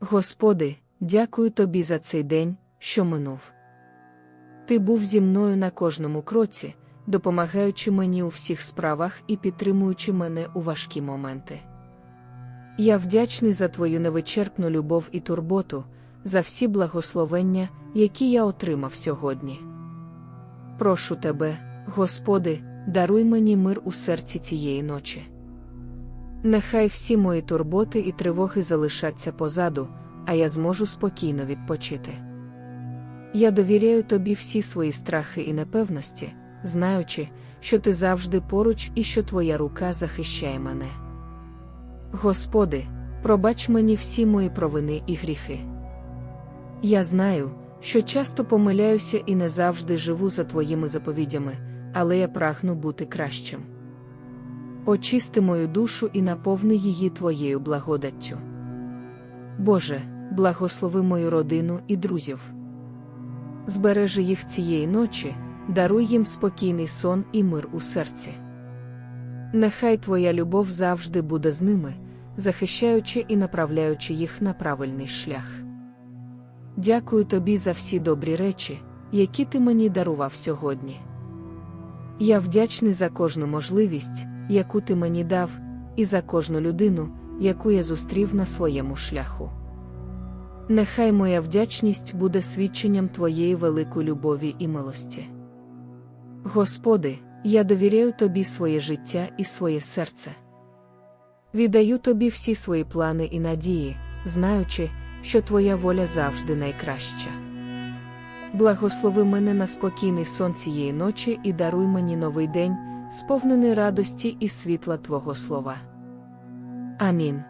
Господи, дякую тобі за цей день, що минув. Ти був зі мною на кожному кроці, допомагаючи мені у всіх справах і підтримуючи мене у важкі моменти. Я вдячний за твою невичерпну любов і турботу, за всі благословення, які я отримав сьогодні. Прошу тебе, Господи, даруй мені мир у серці цієї ночі. Нехай всі мої турботи і тривоги залишаться позаду, а я зможу спокійно відпочити. Я довіряю тобі всі свої страхи і непевності, знаючи, що ти завжди поруч і що твоя рука захищає мене. Господи, пробач мені всі мої провини і гріхи. Я знаю, що часто помиляюся і не завжди живу за твоїми заповідями, але я прагну бути кращим. Очисти мою душу і наповни її твоєю благодаттю. Боже, благослови мою родину і друзів. Збережи їх цієї ночі, даруй їм спокійний сон і мир у серці. Нехай Твоя любов завжди буде з ними, захищаючи і направляючи їх на правильний шлях. Дякую тобі за всі добрі речі, які ти мені дарував сьогодні. Я вдячний за кожну можливість, яку ти мені дав, і за кожну людину, яку я зустрів на своєму шляху. Нехай моя вдячність буде свідченням Твоєї великої любові і милості. Господи, я довіряю Тобі своє життя і своє серце. Віддаю Тобі всі свої плани і надії, знаючи, що Твоя воля завжди найкраща. Благослови мене на спокійний сон цієї ночі і даруй мені новий день, сповнений радості і світла Твого слова. Амінь.